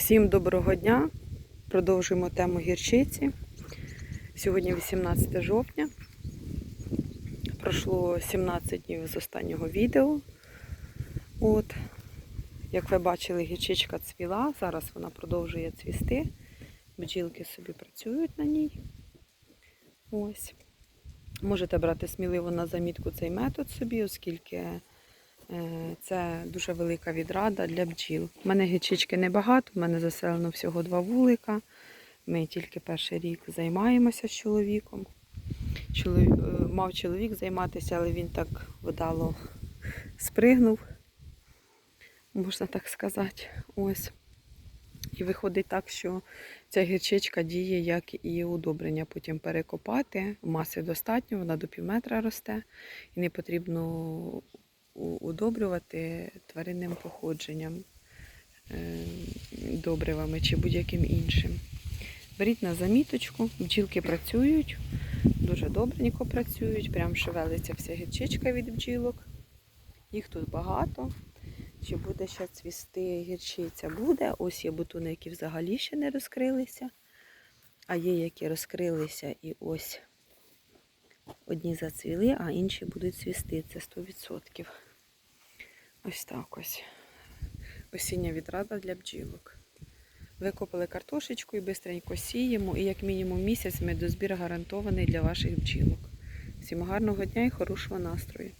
Всім доброго дня. Продовжуємо тему гірчиці. Сьогодні 18 жовтня. Пройшло 17 днів з останнього відео. От. Як ви бачили, гірчичка цвіла. Зараз вона продовжує цвісти. Бджілки собі працюють на ній. Ось. Можете брати сміливо на замітку цей метод собі, оскільки це дуже велика відрада для бджіл. У мене гірчички небагато, в мене заселено всього два вулика. Ми тільки перший рік займаємося з чоловіком. Чоловік, е, мав чоловік займатися, але він так вдало спригнув, можна так сказати. Ось. І виходить так, що ця гірчичка діє як і удобрення. Потім перекопати. Маси достатньо, вона до пів метра росте. І не потрібно удобрювати тваринним походженням, е, добривами чи будь-яким іншим. Беріть на заміточку, бджілки працюють, дуже добренько працюють, прям шевелиться вся гірчичка від бджілок. Їх тут багато. Чи буде ще цвісти гірчиця? Буде. Ось є бутони, які взагалі ще не розкрилися. А є, які розкрилися і ось одні зацвіли, а інші будуть цвісти. Це 100%. Ось так ось. Осіння відрада для бджілок. Викопали картошечку і бистренько сіємо. І як мінімум місяць медозбір гарантований для ваших бджілок. Всім гарного дня і хорошого настрою!